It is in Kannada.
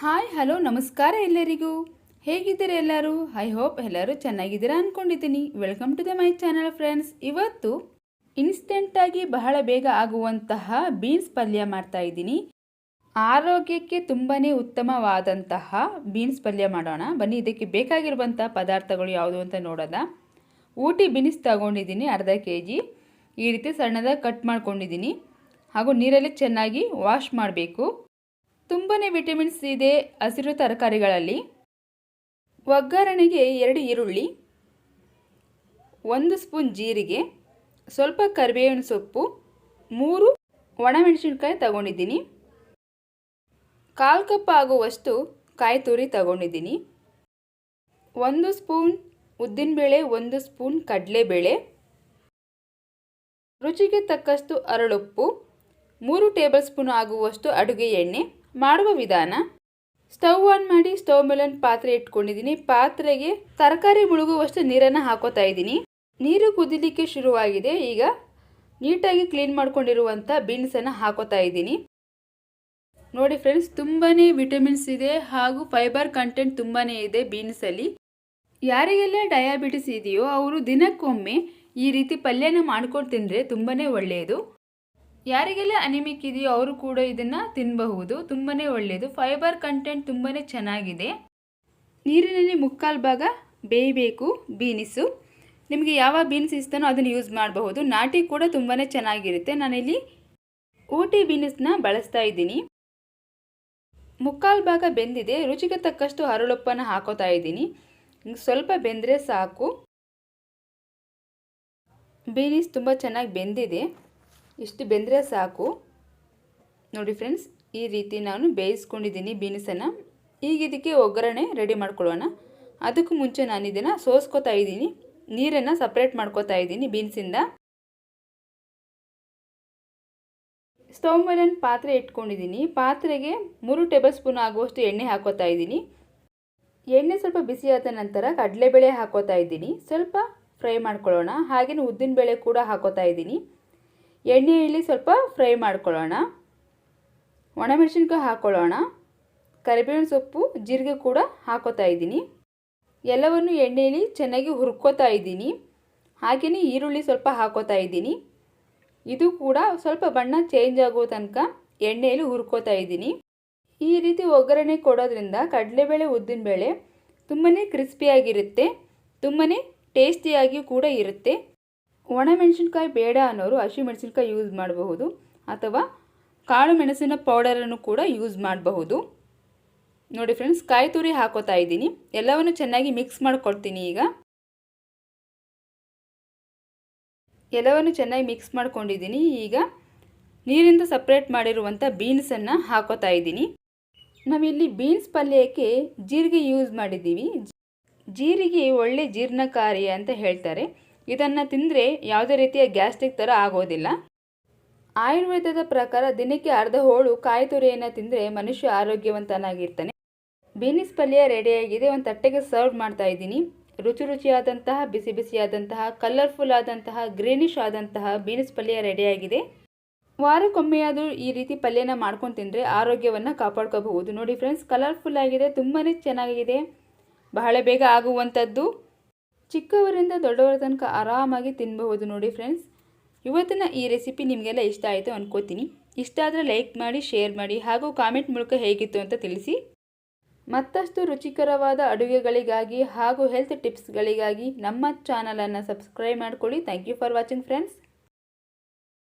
ಹಾಯ್, ಹಲೋ, ನಮಸ್ಕಾರ ಎಲ್ಲರಿಗೂ. ಹೇಗಿದ್ದೀರಾ ಎಲ್ಲರೂ? ಐ ಹೋಪ್ ಎಲ್ಲರೂ ಚೆನ್ನಾಗಿದ್ದೀರಾ ಅಂದ್ಕೊಂಡಿದ್ದೀನಿ welcome to the my channel friends ಇವತ್ತು ಇನ್ಸ್ಟೆಂಟಾಗಿ ಬಹಳ ಬೇಗ ಆಗುವಂತಹ ಬೀನ್ಸ್ ಪಲ್ಯ ಮಾಡ್ತಾ ಇದ್ದೀನಿ. ಆರೋಗ್ಯಕ್ಕೆ ತುಂಬಾ ಉತ್ತಮವಾದಂತಹ ಬೀನ್ಸ್ ಪಲ್ಯ ಮಾಡೋಣ. ಬನ್ನಿ, ಇದಕ್ಕೆ ಬೇಕಾಗಿರುವಂಥ ಪದಾರ್ಥಗಳು ಯಾವುದು ಅಂತ ನೋಡೋಣ. ಊಟಿ ಬೀನ್ಸ್ ತಗೊಂಡಿದ್ದೀನಿ, ಅರ್ಧ ಕೆ ಜಿ ಈ ರೀತಿ ಸಣ್ಣದಾಗಿ ಕಟ್ ಮಾಡ್ಕೊಂಡಿದ್ದೀನಿ. ಹಾಗೂ ನೀರಲ್ಲಿ ಚೆನ್ನಾಗಿ ವಾಶ್ ಮಾಡಬೇಕು. ತುಂಬಾ ವಿಟಮಿನ್ಸ್ ಇದೆ ಹಸಿರು ತರಕಾರಿಗಳಲ್ಲಿ. ಒಗ್ಗರಣೆಗೆ ಎರಡು ಈರುಳ್ಳಿ, ಒಂದು ಸ್ಪೂನ್ ಜೀರಿಗೆ, ಸ್ವಲ್ಪ ಕರಿಬೇವಿನ ಸೊಪ್ಪು, ಮೂರು ಒಣಮೆಣಸಿನ್ಕಾಯಿ ತಗೊಂಡಿದ್ದೀನಿ. ಕಾಲು ಕಪ್ ಆಗುವಷ್ಟು ಕಾಯಿ ತುರಿ ತಗೊಂಡಿದ್ದೀನಿ. ಒಂದು ಸ್ಪೂನ್ ಉದ್ದಿನಬೇಳೆ, ಒಂದು ಸ್ಪೂನ್ ಕಡಲೆಬೇಳೆ. ರುಚಿಗೆ ತಕ್ಕಷ್ಟು ಅರಳುಪ್ಪು, ಮೂರು ಟೇಬಲ್ ಸ್ಪೂನ್ ಆಗುವಷ್ಟು ಅಡುಗೆ ಎಣ್ಣೆ. ಮಾಡುವ ವಿಧಾನ? ಸ್ಟವ್ ಆನ್ ಮಾಡಿ ಸ್ಟವ್ ಮೇಲೆ ಒಂದು ಪಾತ್ರೆ ಇಟ್ಕೊಂಡಿದ್ದೀನಿ. ಪಾತ್ರೆಗೆ ತರಕಾರಿ ಮುಳುಗುವಷ್ಟು ನೀರನ್ನು ಹಾಕೋತಾ ಇದ್ದೀನಿ. ನೀರು ಕುದಿಲಿಕ್ಕೆ ಶುರುವಾಗಿದೆ. ಈಗ ನೀಟಾಗಿ ಕ್ಲೀನ್ ಮಾಡ್ಕೊಂಡಿರುವಂಥ ಬೀನ್ಸನ್ನು ಹಾಕೋತಾ ಇದ್ದೀನಿ. ನೋಡಿ ಫ್ರೆಂಡ್ಸ್ ತುಂಬಾ ವಿಟಮಿನ್ಸ್ ಇದೆ ಹಾಗೂ ಫೈಬರ್ ಕಂಟೆಂಟ್ ತುಂಬಾ ಇದೆ ಬೀನ್ಸಲ್ಲಿ. ಯಾರಿಗೆಲ್ಲ ಡಯಾಬಿಟಿಸ್ ಇದೆಯೋ ಅವರು ದಿನಕ್ಕೊಮ್ಮೆ ಈ ರೀತಿ ಪಲ್ಯನ ಮಾಡ್ಕೊಂಡು ತಿಂದರೆ ತುಂಬಾ ಒಳ್ಳೆಯದು. ಯಾರಿಗೆಲ್ಲ ಅನಿಮಿಕ್ ಇದೆಯೋ ಅವರು ಕೂಡ ಇದನ್ನು ತಿನ್ನಬಹುದು ತುಂಬಾ ಒಳ್ಳೆಯದು ಫೈಬರ್ ಕಂಟೆಂಟ್ ತುಂಬಾ ಚೆನ್ನಾಗಿದೆ. ನೀರಿನಲ್ಲಿ ಮುಕ್ಕಾಲು ಭಾಗ ಬೇಯಬೇಕು. ಬೀನಿಸು. ನಿಮಗೆ ಯಾವ ಬೀನ್ಸ್ ಇಸ್ತಾನೋ ಅದನ್ನು ಯೂಸ್ ಮಾಡಬಹುದು. ನಾಟಿ ಕೂಡ ತುಂಬಾ ಚೆನ್ನಾಗಿರುತ್ತೆ. ನಾನಿಲ್ಲಿ ಊಟಿ ಬೀನ್ಸ್ನ ಬಳಸ್ತಾ ಇದ್ದೀನಿ. ಮುಕ್ಕಾಲು ಭಾಗ ಬೆಂದಿದೆ. ರುಚಿಗೆ ತಕ್ಕಷ್ಟು ಹರಳುಪ್ಪನ್ನು ಹಾಕೋತಾ ಇದ್ದೀನಿ. ಸ್ವಲ್ಪ ಬೆಂದರೆ ಸಾಕು. ಬೀನಿಸ್ ತುಂಬ ಚೆನ್ನಾಗಿ ಬೆಂದಿದೆ. ಇಷ್ಟು ಬೆಂದರೆ ಸಾಕು. ನೋಡಿ ಫ್ರೆಂಡ್ಸ್, ಈ ರೀತಿ ನಾನು ಬೇಯಿಸ್ಕೊಂಡಿದ್ದೀನಿ ಬೀನ್ಸನ್ನು. ಈಗ ಇದಕ್ಕೆ ಒಗ್ಗರಣೆ ರೆಡಿ ಮಾಡ್ಕೊಳ್ಳೋಣ. ಅದಕ್ಕೂ ಮುಂಚೆ ನಾನು ಇದನ್ನು ಸೋಸ್ಕೋತಾ ಇದ್ದೀನಿ. ನೀರನ್ನು ಸಪ್ರೇಟ್ ಮಾಡ್ಕೋತಾ ಇದ್ದೀನಿ ಬೀನ್ಸಿಂದ. ಸ್ಟವ್ ಮೇಲೆ ಪಾತ್ರೆ ಇಟ್ಕೊಂಡಿದ್ದೀನಿ. ಪಾತ್ರೆಗೆ ಮೂರು ಟೇಬಲ್ ಸ್ಪೂನ್ ಆಗುವಷ್ಟು ಎಣ್ಣೆ ಹಾಕೋತಾ ಇದ್ದೀನಿ. ಎಣ್ಣೆ ಸ್ವಲ್ಪ ಬಿಸಿಯಾದ ನಂತರ ಕಡಲೆಬೇಳೆ ಹಾಕೋತಾ ಇದ್ದೀನಿ. ಸ್ವಲ್ಪ ಫ್ರೈ ಮಾಡ್ಕೊಳ್ಳೋಣ. ಹಾಗೆಯೇ ಉದ್ದಿನಬೇಳೆ ಕೂಡ ಹಾಕೋತಾ ಇದ್ದೀನಿ. ಎಣ್ಣೆಯಲ್ಲಿ ಸ್ವಲ್ಪ ಫ್ರೈ ಮಾಡ್ಕೊಳ್ಳೋಣ. ಒಣಮೆಣಸಿನ್ಕಾಯಿ ಹಾಕ್ಕೊಳ್ಳೋಣ ಕರಿಬೇವಿನ ಸೊಪ್ಪು, ಜೀರಿಗೆ ಕೂಡ ಹಾಕೋತಾ ಇದ್ದೀನಿ. ಎಲ್ಲವನ್ನು ಎಣ್ಣೆಯಲ್ಲಿ ಚೆನ್ನಾಗಿ ಹುರ್ಕೋತಾ ಇದ್ದೀನಿ. ಹಾಗೆಯೇ ಈರುಳ್ಳಿ ಸ್ವಲ್ಪ ಹಾಕೋತಾ ಇದ್ದೀನಿ. ಇದು ಕೂಡ ಸ್ವಲ್ಪ ಬಣ್ಣ ಚೇಂಜ್ ಆಗೋ ತನಕ ಎಣ್ಣೆಯಲ್ಲಿ ಹುರ್ಕೋತಾ ಇದ್ದೀನಿ. ಈ ರೀತಿ ಒಗ್ಗರಣೆ ಕೊಡೋದ್ರಿಂದ ಕಡಲೆಬೇಳೆ, ಉದ್ದಿನಬೇಳೆ ತುಂಬಾ ಕ್ರಿಸ್ಪಿಯಾಗಿರುತ್ತೆ. ತುಂಬಾ ಟೇಸ್ಟಿಯಾಗಿ ಕೂಡ ಇರುತ್ತೆ. ಒಣಮೆಣಸಿನ್ಕಾಯಿ ಬೇಡ ಅನ್ನೋರು ಹಸಿಮೆಣಸಿನ್ಕಾಯಿ ಯೂಸ್ ಮಾಡಬಹುದು ಅಥವಾ ಕಾಳು ಮೆಣಸಿನ ಪೌಡರನ್ನು ಕೂಡ ಯೂಸ್ ಮಾಡಬಹುದು. ನೋಡಿ ಫ್ರೆಂಡ್ಸ್ ಕಾಯಿ ತುರಿ ಹಾಕೋತಾ ಇದ್ದೀನಿ. ಎಲ್ಲವನ್ನು ಚೆನ್ನಾಗಿ ಮಿಕ್ಸ್ ಮಾಡ್ಕೊಳ್ತೀನಿ ಈಗ. ಎಲ್ಲವನ್ನು ಚೆನ್ನಾಗಿ ಮಿಕ್ಸ್ ಮಾಡ್ಕೊಂಡಿದ್ದೀನಿ. ಈಗ ನೀರಿಂದ ಸಪ್ರೇಟ್ ಮಾಡಿರುವಂಥ ಬೀನ್ಸನ್ನು ಹಾಕೋತಾ ಇದ್ದೀನಿ. ನಾವಿಲ್ಲಿ ಬೀನ್ಸ್ ಪಲ್ಯಕ್ಕೆ ಜೀರಿಗೆ ಯೂಸ್ ಮಾಡಿದ್ದೀವಿ. ಜೀರಿಗೆ ಒಳ್ಳೆ ಜೀರ್ಣಕಾರಿ ಅಂತ ಹೇಳ್ತಾರೆ. ಇದನ್ನು ತಿಂದರೆ ಯಾವುದೇ ರೀತಿಯ ಗ್ಯಾಸ್ಟ್ರಿಕ್ ಥರ ಆಗೋದಿಲ್ಲ. ಆಯುರ್ವೇದದ ಪ್ರಕಾರ ದಿನಕ್ಕೆ ಅರ್ಧ ಹೋಳು ಕಾಯಿ ತುರಿಯನ್ನು ತಿಂದರೆ ಮನುಷ್ಯ ಆರೋಗ್ಯವಂತನಾಗಿರ್ತಾನೆ. ಬೀನಿಸ್ ಪಲ್ಯ ರೆಡಿಯಾಗಿದೆ ಒಂದು ತಟ್ಟೆಗೆ ಸರ್ವ್ ಮಾಡ್ತಾ ಇದ್ದೀನಿ. ರುಚಿ ರುಚಿಯಾದಂತಹ, ಬಿಸಿ ಬಿಸಿಯಾದಂತಹ, ಕಲರ್ಫುಲ್ ಆದಂತಹ ಗ್ರೀನಿಶ್ ಆದಂತಹ ಬೀನ್ಸ್ ಪಲ್ಯ ರೆಡಿಯಾಗಿದೆ ವಾರಕ್ಕೊಮ್ಮೆಯಾದರೂ ಈ ರೀತಿ ಪಲ್ಯನ ಮಾಡ್ಕೊಂಡು ತಿಂದರೆ ಆರೋಗ್ಯವನ್ನು ಕಾಪಾಡ್ಕೋಬಹುದು. ನೋಡಿ ಫ್ರೆಂಡ್ಸ್, ಕಲರ್ಫುಲ್ ಆಗಿದೆ ತುಂಬಾ ಚೆನ್ನಾಗಿದೆ. ಬಹಳ ಬೇಗ ಆಗುವಂಥದ್ದು ಚಿಕ್ಕವರಿಂದ ದೊಡ್ಡವರ ತನಕ ಆರಾಮಾಗಿ ತಿನ್ನಬಹುದು ನೋಡಿ ಫ್ರೆಂಡ್ಸ್ ಇವತ್ತಿನ ಈ ರೆಸಿಪಿ ನಿಮಗೆಲ್ಲ ಇಷ್ಟ ಆಯಿತು ಅಂದ್ಕೋತೀನಿ ಇಷ್ಟ ಆದರೆ ಲೈಕ್ ಮಾಡಿ ಶೇರ್ ಮಾಡಿ ಹಾಗೂ ಕಾಮೆಂಟ್ ಮೂಲಕ ಹೇಗಿತ್ತು ಅಂತ ತಿಳಿಸಿ. ಮತ್ತಷ್ಟು ರುಚಿಕರವಾದ ಅಡುಗೆಗಳಿಗಾಗಿ ಹಾಗೂ ಹೆಲ್ತ್ ಟಿಪ್ಸ್ಗಳಿಗಾಗಿ ನಮ್ಮ ಚಾನಲನ್ನು ಸಬ್ಸ್ಕ್ರೈಬ್ ಮಾಡಿಕೊಳ್ಳಿ. Thank you for watching friends